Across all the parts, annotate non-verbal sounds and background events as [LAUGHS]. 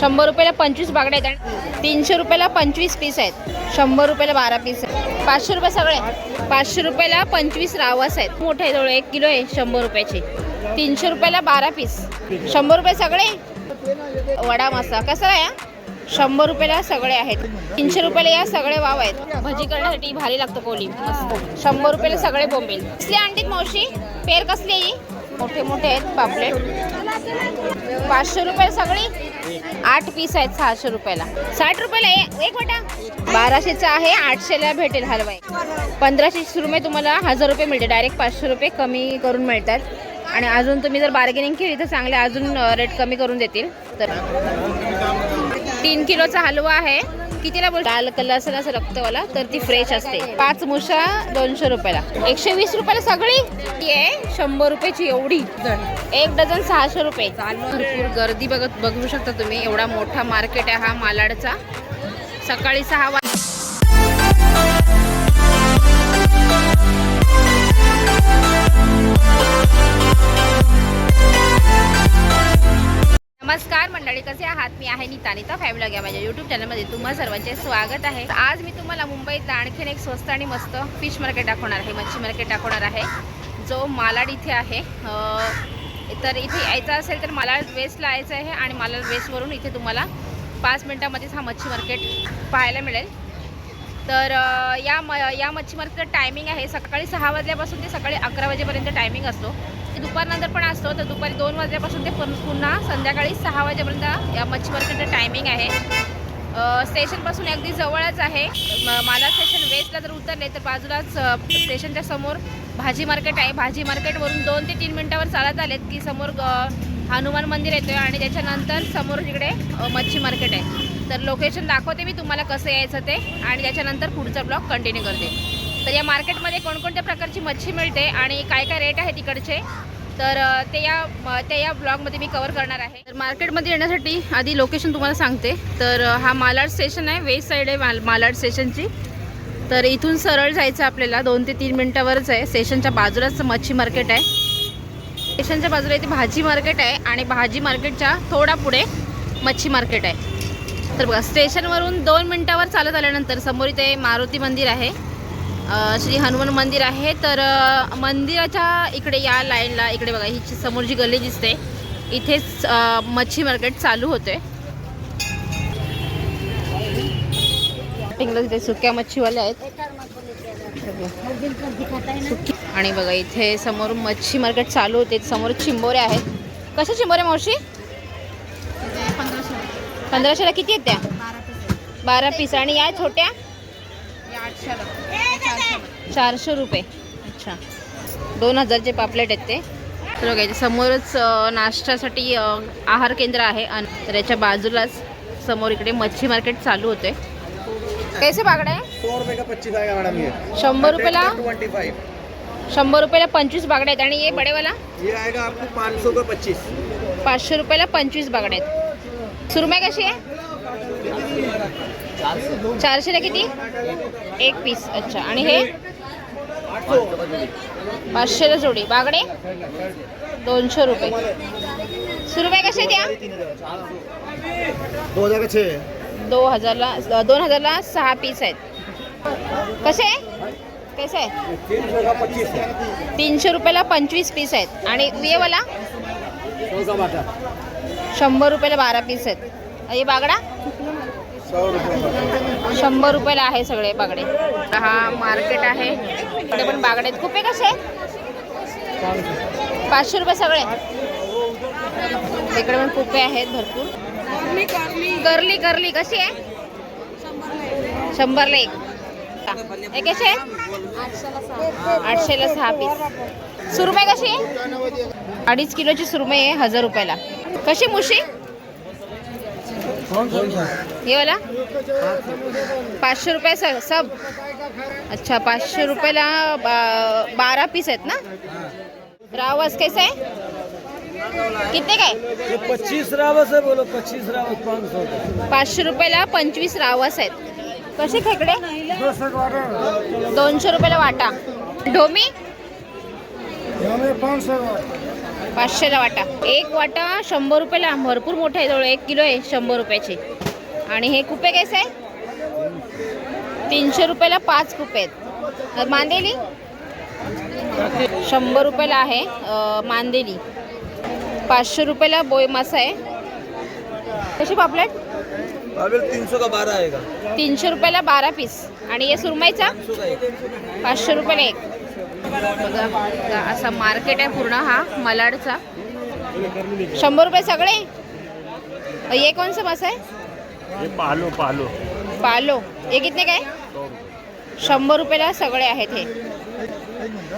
शंभर रुपयाला पंचवीस बागड्या आहेत आणि तीनशे रुपयाला पंचवीस पीस आहेत. शंभर रुपयाला बारा पीस आहेत. पाचशे रुपये सगळे पाचशे रुपयाला पंचवीस रावस आहेत. मोठे आहे जवळ एक किलो आहे शंभर रुपयाचे. तीनशे रुपयाला बारा पीस. शंभर रुपये सगळे वडा मसाला कसा आहे शंभर रुपयाला सगळे आहेत. तीनशे रुपयाला या सगळे वाव आहेत. भजी करण्यासाठी भारी लागतं कोली शंभर रुपयाला सगळे बोंबील. कसली आणतील मावशी? पेर कसली आहे ही? मोठे मोठे आहेत पापलेट. पाचशे रुपये सगळी? आठ पीस आहेत सहाशे रुपयाला. साठ रुपयाला एक वाटा. बाराशेचा आहे. आठशेला भेटेल हलवाई. पंधराशे रुपये तुम्हाला हजार रुपये मिळते डायरेक्ट पाचशे रुपये कमी करून मिळतात. आणि अजून तुम्ही जर बार्गेनिंग केली तर चांगले अजून रेट कमी करून देतील. तर तीन किलोचा हलवा आहे. कितीला बोल लाल कलर असेल असं रक्तवाला तर ती फ्रेश असते. पाच मुशा दोनशे रुपयाला. एकशे वीस रुपयाला सगळी? ती आहे शंभर रुपयाची एवढी एक डझन सहाशे रुपये. भरपूर गर्दी बघत बघू शकता तुम्ही. एवढा मोठा मार्केट आहे हा मालाडचा. सकाळी सहा वाज कसे आहात? मी आहे नीता नीता फॅमिली लग्या माझ्या यूट्यूब चॅनलमध्ये तुम्हा सर्वांचे स्वागत आहे. आज मी तुम्हाला मुंबईत आणखीन एक स्वस्त आणि मस्त फिश मार्केट दाखवणार आहे मच्छी मार्केट दाखवणार आहे. जो मालाड इथे आहे. तर इथे यायचं असेल तर मालाड वेस्टला यायचं आहे आणि मालाड वेस्टवरून इथे तुम्हाला पाच मिनटामध्येच हा मच्छी मार्केट पाहायला मिळेल. तर या म या मच्छी मार्केटचं टायमिंग आहे सकाळी सहा वाजल्यापासून ते सकाळी अकरा वाजेपर्यंत टायमिंग असतो. ते दुपारनंतर पण असतो तर दुपारी दोन वाजल्यापासून ते पुन्हा संध्याकाळी सहा वाजेपर्यंत या मच्छी मार्केटचं टायमिंग आहे. स्टेशनपासून अगदी जवळच आहे. म- माला स्टेशन वेस्टला जर उतरले तर बाजूलाच स्टेशनच्या समोर भाजी मार्केट आहे. भाजी मार्केटवरून दोन ते तीन मिनटावर चालत आलेत की समोर ग- हनुमान मंदिर येतं आणि त्याच्यानंतर समोर तिकडे मच्छी मार्केट आहे. तर लोकेशन दाखवते मी तुम्हाला कसं यायचं ते. आणि त्याच्यानंतर पुढचा ब्लॉग कंटिन्यू करते. तर या मार्केटमध्ये कोणकोणत्या प्रकारची मच्छी मिळते आणि काय काय रेट आहे तिकडचे तर ते या ते या ब्लॉगमध्ये मी कवर करणार आहे. तर मार्केटमध्ये येण्यासाठी आधी लोकेशन तुम्हाला सांगते. तर हा मालाड स्टेशन आहे वेस्ट साईड आहे माल मालाड स्टेशनची तर इथून सरळ जायचं आपल्याला दोन ते तीन मिनटावरच आहे. स्टेशनच्या बाजूलाच मच्छी मार्केट आहे. स्टेशनच्या बाजूला इथे भाजी मार्केट आहे आणि भाजी मार्केटच्या थोडा पुढे मच्छी मार्केट आहे. तर बघा स्टेशनवरून दोन मिनटावर चालत आल्यानंतर समोर इथे मारुती मंदिर आहे. श्री हनुमान मंदिर आहे. तर मंदिराच्या इकडे या लाईनला इकडे बघा ही समोर जी गल्ली दिसते इथेच मच्छी मार्केट चालू होते. तिथे सुक्या मच्छीवाल्या आहेत. सुकी आणि बघा इथे समोर मच्छी मार्केट चालू होते. समोर चिंबोरे आहेत. कशा चिंबोरे मावशी? पंधराशेला किती आहेत त्या? बारा पीस. आणि या छोट्या? चारशे रुपये. अच्छा. दोन हजारचे पापलेट आहेत ते. तर बघा समोरच नाश्त्यासाठी आहार केंद्र आहे. आणि तर याच्या बाजूलाच समोर इकडे मच्छी मार्केट चालू होते कैसे बागडे ये शंभर रुपयाला? शंभर रुपयाला पंचवीस बागडे आहेत. आणि हे बडेवाला पाचशे रुपयाला पंचवीस बागडे आहेत. सुरमय कशी आहे? चारशेला किती? एक पीस. अच्छा. आणि हे? पाचशेला जोडी. बागडे? दोनशे रुपये. सुरमय कशी आहे दो हजार दो हजारला दोन हजारला सहा पीस आहेत. कसे आहे? कसे आहे? तीनशे रुपयाला पंचवीस पीस आहेत. आणि वियेवाला शंभर रुपयाला बारा पीस आहेत. हे बागडा? शंभर रुपयाला आहे सगळे बागडे. हा मार्केट आहे. इकडे पण बागडे आहेत. कुपे कसे? आहेत पाचशे रुपये सगळे. इकडे पण कुपे आहेत भरपूर. गर्ली गर्ली कशी आहे? शंभरला एक. हे. कसे? आहे आठशेला सहा पीस सुरमई कशी आहे? अडीच किलोची सुरमई आहे हजार रुपयाला. कशी मुशी? हे वाला? पाचशे रुपये स- सब. अच्छा पाचशे रुपयाला बा- बारा पीस आहेत ना? रावस कैसे आहे? किती काय पच्चीस रावस है बोलो पच्चीस रावस पाँच सौ पाचशे रुपयाला पंचवीस रावस आहेत. कसे खेकडे? दोनशे रुपयाला वाटा. ढोमी? पाचशेला वाटा. एक वाटा शंभर रुपयाला भरपूर मोठा आहे जवळ एक किलो आहे शंभर रुपयाची. आणि हे कुपे कैसे आहे तीनशे रुपयाला पाच कुपे आहेत. मांदेली? शंभर रुपयाला आहे मांदेली. पाचशे रुपयाला बोय मासा आहे. कशी पापलेट? अगर तीन सौ का बारह आएगा तीनशे रुपयाला बारा पीस. आणि हे सुरमईचा? का पाचशे रुपयाला एक. बघा असा मार्केट आहे पूर्ण हा मलाडचा. शंभर रुपये सगळे? ये कौन सा मासा आहे पालो पालो पालो हे कितने काय? शंभर रुपयाला सगळे आहेत हे.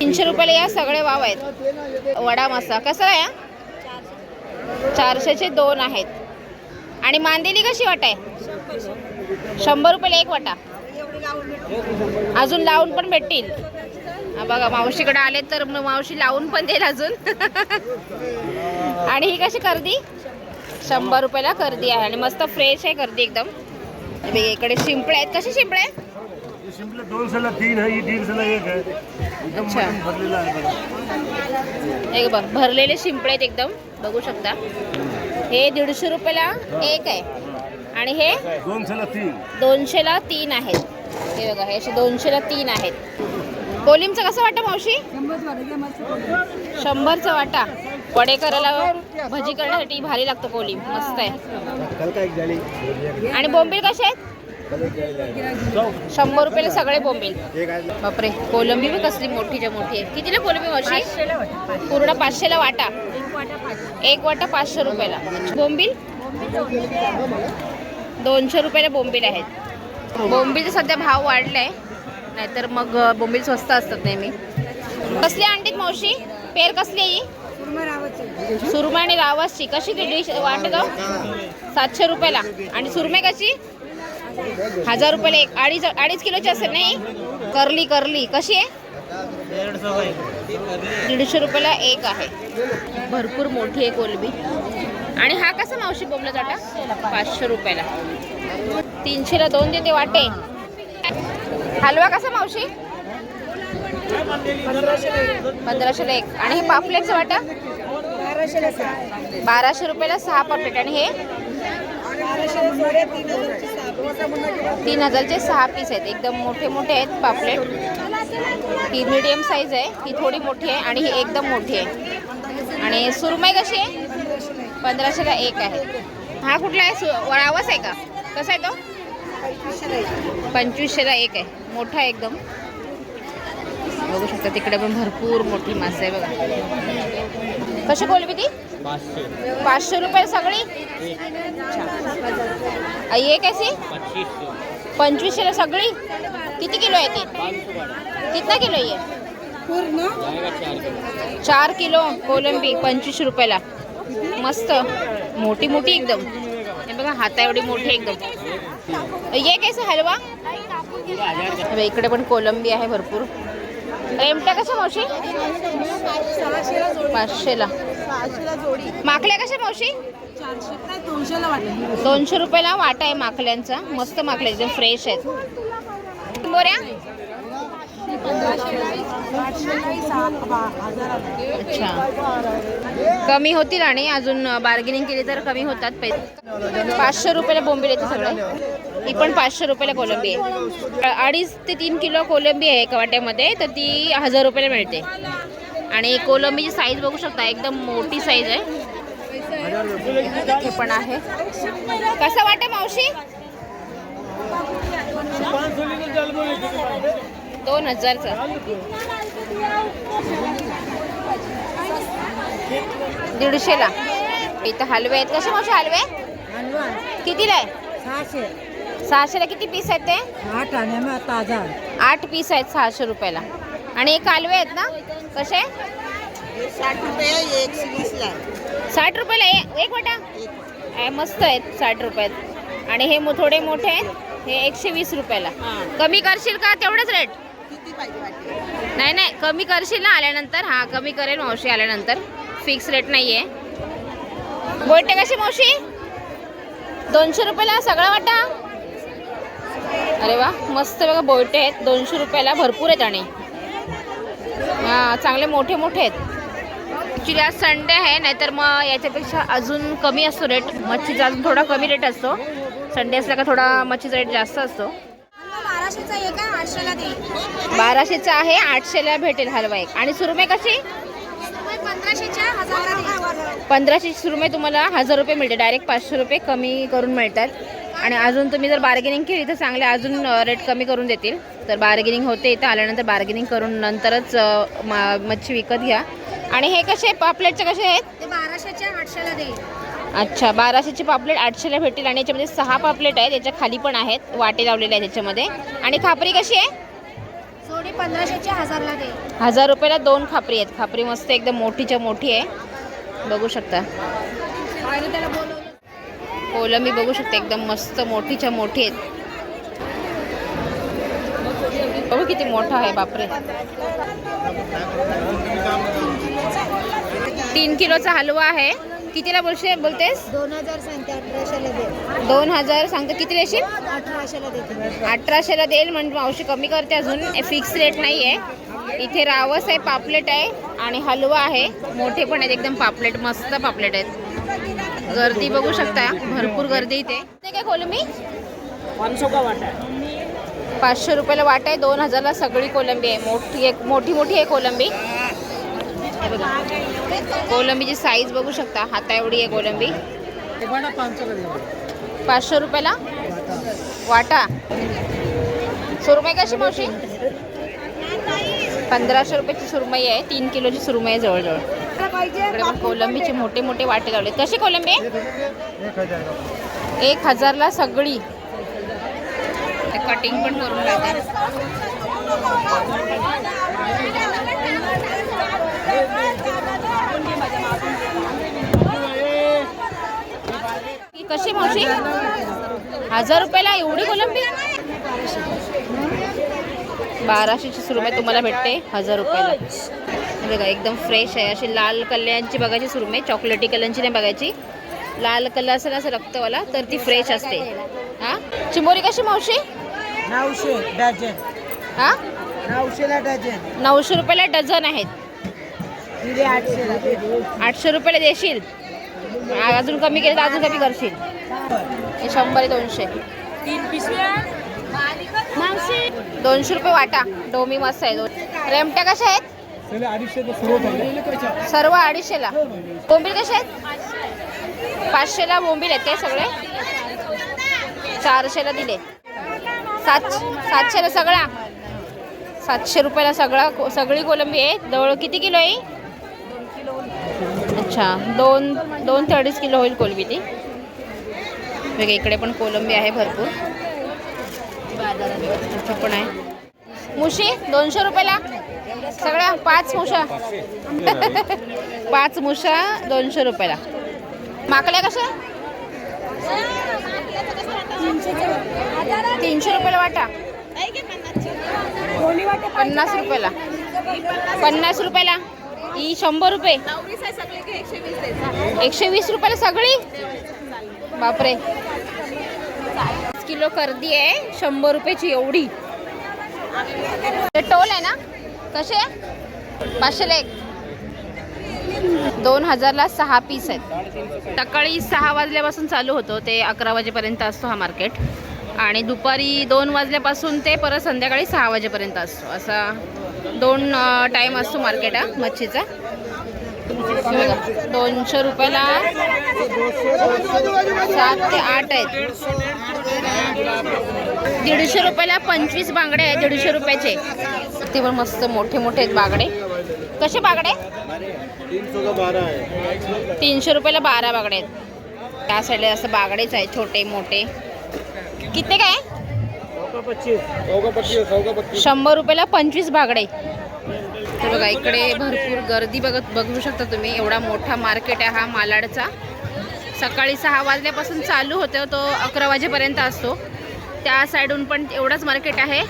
तीनशे रुपयाला या सगळे वाव आहेत. वडा मासा कसा आहे? चारशेचे दोन आहेत. आणि मांदेली कशी वाटा आहे? शंभर रुपयाला एक वाटा. अजून लावून पण भेटतील. बघा मावशीकडे आले तर मग मावशी लावून पण देईल अजून. आणि ही कशी कर्दी शंभर रुपयाला कर्दी आहे आणि मस्त फ्रेश आहे कर्दी एकदम. इकडे शिंपळे आहेत. कसे शिंपळे? एक अच्छा. आहे बघा. बघ भरलेले शिंपळे आहेत एकदम. बघू शकता. हे दीडशे रुपयाला एक आहे. आणि हे दोनशेला तीन. दोनशेला तीन आहेत. हे बघा हे असे दोनशेला तीन आहेत. कोलिमचं कसं वाटतं मावशी? शंभरचा वाटा. वडे करायला भजी करण्यासाठी भारी लागतो कोलिम मस्त आहे. कल का एक जाली आणि बोंबील कसे आहेत? शंभर रुपयाला सगळे बोंबील. बापरे कोलंबी बी कसली मोठीच्या मोठी आहे. कितीला कोलंबी मावशी? पूर्ण पाचशेला वाटा. एक वाटा पाचशे रुपयाला. बोंबील? दोनशे रुपयाला बोंबील आहेत. बोंबीलचा सध्या भाव वाढलाय. नाहीतर मग बोंबील स्वस्त असतात नेहमी. कसली अंडीत मावशी? पेर कसली आहे? सुरमई आणि रावसची. कशी किती वाटत सातशे रुपयाला. आणि सुरमई कशी? हजार रुपयाला एक. अडीच अडीच किलोची असेल नाही? करली करली. कशी आहे? दीडशे रुपयाला एक आहे. भरपूर मोठी आहे कोलबी. आणि हा कसा मावशी बोंबला जाटा पाचशे रुपयाला. तीनशेला दोन देते वाटे. हलवा कसा मावशी? पंधराशेला एक. आणि हे पापलेटचं वाटा बाराशे रुपयाला सहा पापलेट. आणि हे? तीन हजारचे सहा पीस आहेत. एकदम मोठे मोठे आहेत पापलेट. ही मीडियम साईज आहे. ही थोडी मोठी आहे आणि ही एकदम मोठी आहे. आणि सुरमई कशी आहे? पंधराशेला एक आहे. हा कुठला आहे? सु वळावाच आहे का? कसा आहे तो? पंचवीसशेला एक आहे. मोठा आहे एकदम. बघू शकता तिकडे पण भरपूर मोठी मासे आहे बघा. कशी बोलवी ती? पाचशे. रुपये सगळी. ये कैसी पंचवीसशेला सगळी? किती किलो आहे ती? कितना किलो आहे चार किलो कोलंबी पंचवीस रुपयाला. मस्त. मोठी मोठी एकदम. हे बघा हाता एवढी मोठी एकदम. ये कैसे हलवा? इकडे पण कोलंबी आहे भरपूर. रेमट्या कशा मावशी? पाचशेला. माकल्या कशा मावशी? दोनशे रुपयाला वाटा आहे माकल्यांचा. मस्त माकल्या एकदम फ्रेश आहेत. बोऱ्या अच्छा कमी होतील आणि अजून बार्गेनिंग केली तर कमी होतात पैसे पाचशे रुपयाला बोंबील येते सगळं. ही पण पाचशे रुपयाला कोलंबी आहे. अडीच ते तीन किलो कोलंबी आहे एका वाट्यामध्ये तर ती हजार रुपयाला मिळते. आणि कोलंबीची साईज बघू शकता एकदम मोठी साईज आहे. इथे पण आहे. कसं वाटे मावशी? दोन हजारचा. दीडशेला. इथं हलवे आहेत. कसे मावशी हलवे कितीला आहे? सहाशे. सहाशेला किती पीस आहेत ते? आठ आने में ताजा आठ पीस आहेत सहाशे रुपयाला. आणि एक कालवे आहेत ना? कसे? साठ रुपये साठ रुपयाला ए- एक वाटा? मस्त आहेत साठ रुपयात. आणि हे मो- थोडे मोठे आहेत. हे एकशे वीस रुपयाला. कमी करशील का? तेवढंच रेट नाही नाही कमी करशील ना आल्यानंतर. हां कमी करेल मावशी आल्यानंतर. फिक्स रेट नाही आहे बोलते कशी मावशी? दोनशे रुपयाला सगळा वाटा? अरे वा मस्त बघा बोलटे आहेत. दोनशे रुपयाला भरपूर आहेत आणि. हां चांगले मोठे मोठे आहेत. ॲक्च्युली आज संडे आहे नाहीतर मग याच्यापेक्षा अजून कमी असतो रेट मच्छीचा अजून थोडा कमी रेट असतो. संडे असला का थोडा मच्छीचा रेट जास्त असतो. बाराशेचा आहे आठशेला भेटेल हलवा एक. आणि सुरमे कशी? पंधराशे सुरमे तुम्हाला हजार रुपये मिळते. डायरेक्ट पाचशे रुपये कमी करून मिळतात. आणि अजून तुम्ही जर बार्गेनिंग केली तर चांगले अजून रेट कमी करून देतील. तर बार्गेनिंग होते इथं आल्यानंतर बार्गेनिंग करून नंतरच मच्छी विकत घ्या. आणि हे कसे पापलेटचे कसे आहेत? ते बाराशेच्या आठशेला दे. अच्छा बाराशेची पापलेट आठशेला भेटेल आणि याच्यामध्ये सहा पापलेट आहेत याच्या खाली पण आहेत वाटे लावलेले आहेत याच्यामध्ये. आणि खापरी कशी आहे? सोडी पंधराशेच्या हजारला दे. हजार रुपयाला दोन खापरी आहेत. खापरी मस्त एकदम मोठीच्या मोठी आहे. बघू शकता. त्याला बोलवलं कोलंबी बघू शकता एकदम मस्त मोठीच्या मोठी आहेत. बघू किती मोठा आहे बापरे. तीन किलोचा हलवा आहे. कितीला बोलशे बोलतेस? दोन हजार सांगते अठराशेला दे. दोन हजार सांगतो. किती देशील अठराशेला देते. अठराशेला देईल म्हणजे मावशी कमी करते अजून. फिक्स रेट नाही आहे इथे रावस आहे पापलेट आहे आणि हलवा आहे. मोठे पण आहेत एकदम पापलेट मस्त पापलेट आहेत. गर्दी बघू शकता. भरपूर गर्दी इथे. ते काय कोलंबी पाचशे रुपयाला वाट आहे. दोन हजारला सगळी कोलंबी आहे. मोठी एक मोठी मोठी आहे कोलंबी. बघा कोलंबीची साईज बघू शकता. हाता एवढी आहे कोलंबी पाचशे रुपयाला? वाटा. सुरमई कशी मावशी? पंधराशे रुपयाची सुरमई आहे. तीन किलोची सुरमई आहे जवळजवळ. इकडे पण कोलंबीचे मोठे मोठे वाटे लावले कशी कोलंबी एक हजारला सगळी. कटिंग पण करून लावते कशी मावशी? हजार रुपयाला एवढी कोलंबी? बाराशेची सुरमई तुम्हाला भेटते हजार रुपयाला. बघा एकदम फ्रेश आहे. अशी लाल कल्ल्यांची बघायची सुरमई चॉकलेटी कलरची नाही बघायची. लाल कलर असेल असं रक्तवाला तर ती फ्रेश असते. हा? चिंबोरी कशी मावशी? नऊशे डझन. हा? नऊशेला डझन. नऊशे रुपयाला डझन आहेत. आठशे रुपयाला देशील? अजून कमी केलं तर अजून कमी करशील. हे शंभर दोनशे. दोनशे रुपये वाटा. डोमी मस्त आहे. दोन रेमट्या कशा आहेत? सर्व अडीचशेला. बोंबील कशा आहेत? पाचशेला बोंबील आहेत ते सगळे? चारशेला दिले. सात सातशेला सगळा. सातशे रुपयाला सगळा सगळी कोलंबी आहे. जवळ किती किलो आहे? अच्छा दोन दोन ते अडीच किलो होईल कोलंबी ती वेगळे इकडे पण कोलंबी आहे भरपूर. पण आहे. मुशी दोनशे रुपयाला? सगळ्या पाच मुशा. [LAUGHS] पाच मुशा दोनशे रुपयाला. माकल्या कशा? तीनशे रुपयाला वाटा. पन्नास रुपयाला. पन्नास रुपयाला? ही शंभर रुपये. एकशे वीस रुपयाला सगळी? बापरे. किलो कर्दी आहे शंभर रुपयाची एवढी. टोल आहे ना? कसे? पाचशेला एक. दोन हजारला सहा पीस आहेत. सकाळी सहा वाजल्यापासून चालू होतो ते अकरा वाजेपर्यंत असतो हा मार्केट. आणि दुपारी दोन वाजल्यापासून ते परत संध्याकाळी सहा वाजेपर्यंत असतो. असा दोन टाईम असतो मार्केट हा मच्छीचा. दोनशे रुपयाला सात ते आठ आहेत. दीडशे रुपयाला पंचवीस बांगडे आहेत दीडशे रुपयाचे. ते पण मस्त मोठे मोठे आहेत बागडे. कसे बागडे? तीनशे रुपयाला बारा बागडे आहेत. त्या साईडला असं बागडेच आहे छोटे मोठे. किती काय? शंभर रुपयाला पंचवीस बागडे. तर बघा इकडे भरपूर गर्दी बघत बघू शकता तुम्ही एवढा मोठा मार्केट आहे हा मालाडचा. सकाळी सहा वाजल्यापासून चालू होतो तो अकरा वाजेपर्यंत असतो. त्या साईडून पण एवढंच मार्केट आहे.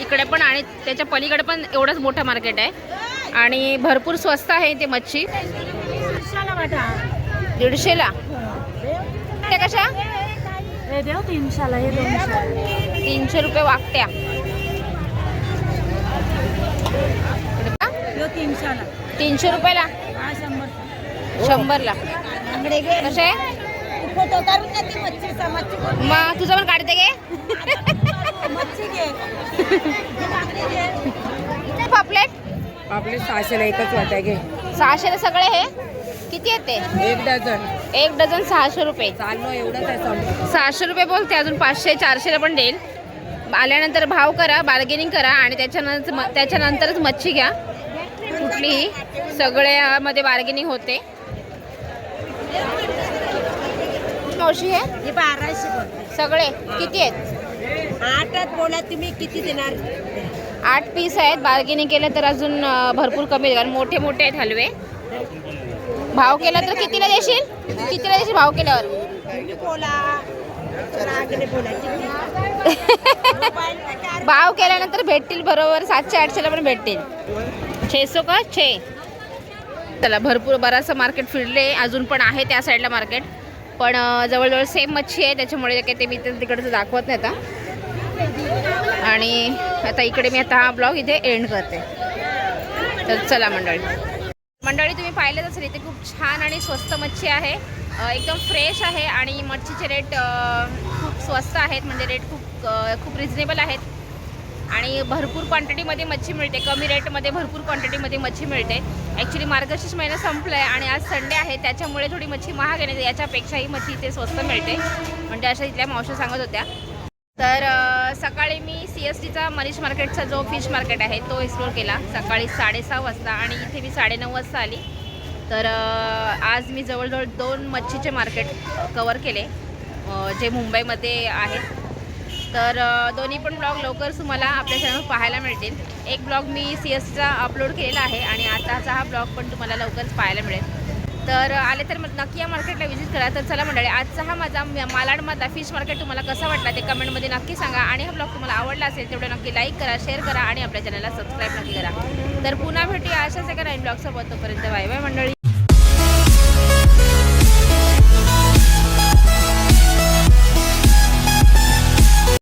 इकडे पण आणि त्याच्या पलीकडे पण एवढंच मोठं मार्केट आहे. आणि भरपूर स्वस्त आहे ते मच्छी. दीडशेला त्या कशा? हे तीनशेला हे दोनशे तीनशे रुपये वागत्या. तीनशे रुपयाला? हा शंभर शंभरला. कसे? मग तुझं पण काढते गे. पापलेट. आपले सहाशेला एकच वाटा घे. सहाशे सगळे हे? किती आहेत ते एक डझन. एक डझन सहाशे रुपये. चाललो आहे समजा सहाशे रुपये बोलते अजून पाचशे चारशेला पण देईल. आल्यानंतर भाव करा बार्गेनिंग करा आणि त्याच्यानंतर म- त्याच्यानंतरच मच्छी घ्या. कुठलीही. सगळ्यामध्ये बार्गेनिंग होते. मावशी हे? हे बाराशे बोलते सगळे. किती आहेत? आठात बोला तुम्ही किती देणार? आठ पीस आहेत. बार्गेनिंग केलं तर अजून अं, भरपूर कमी कारण मोठे मोठे आहेत हलवे. भाव केला तर कितीला देशील? कितीला देशील भाव केल्यावर? [LAUGHS] भाव केल्यानंतर भेटतील बरोबर सातशे आठशेला पण भेटतील. छेसो का छे. चला भरपूर बराचसं मार्केट फिरले. अजून पण आहे त्या साईडला मार्केट पण जवळजवळ सेम मच्छी आहे. त्याच्यामुळे काही ते मी ते तिकडचं दाखवत नाही आता. आणि आता इकडे मी आता हा ब्लॉग इथे एंड करते. तर चला मंडळी. मंडळी तुम्ही पाहिलंच असेल इथे खूप छान आणि स्वस्त मच्छी आहे. एकदम फ्रेश आहे आणि मच्छीचे रेट खूप स्वस्त आहेत. म्हणजे रेट खूप खूप रिजनेबल आहेत. आणि भरपूर क्वांटिटीमध्ये मच्छी मिळते. कमी रेटमध्ये भरपूर क्वांटिटीमध्ये मच्छी मिळते. ॲक्च्युली मार्गशीर्ष महिना संपला आहे आणि आज संडे आहे. त्याच्यामुळे थोडी मच्छी महाग आहे. याच्यापेक्षाही मच्छी इथे स्वस्त मिळते. म्हणजे अशा इथल्या मावशा सांगत होत्या. तर सकाळी मी सी एस टीचा मनीष मार्केटचा जो फिश मार्केट आहे तो एक्सप्लोर केला. सकाळी साडेसहा वाजता आणि इथे मी साडेनऊ वाजता आली. तर आज मी जवळजवळ दोन मच्छीचे मार्केट कवर केले जे मुंबईमध्ये आहेत. तर दोन्ही पण ब्लॉग लवकरच तुम्हाला आपल्या चॅनल पाहायला मिळतील. एक ब्लॉग मी सी एस टीचा अपलोड केलेला आहे आणि आताचा हा ब्लॉग पण तुम्हाला लवकरच पाहायला मिळेल. तर आले तर नक्की या मार्केटला व्हिजिट करा. तर चला मंडळी आजचा हा माझा मालाडमधला फिश मार्केट तुम्हाला कसा वाटला ते कमेंटमध्ये नक्की सांगा. आणि हा ब्लॉग तुम्हाला आवडला असेल तेवढं नक्की लाईक करा शेअर करा आणि आपल्या चॅनलला सबस्क्राईब नक्की करा. तर पुन्हा भेटूया अशाच एका नवीन ब्लॉगसोबत तोपर्यंत बाय बाय मंडळी.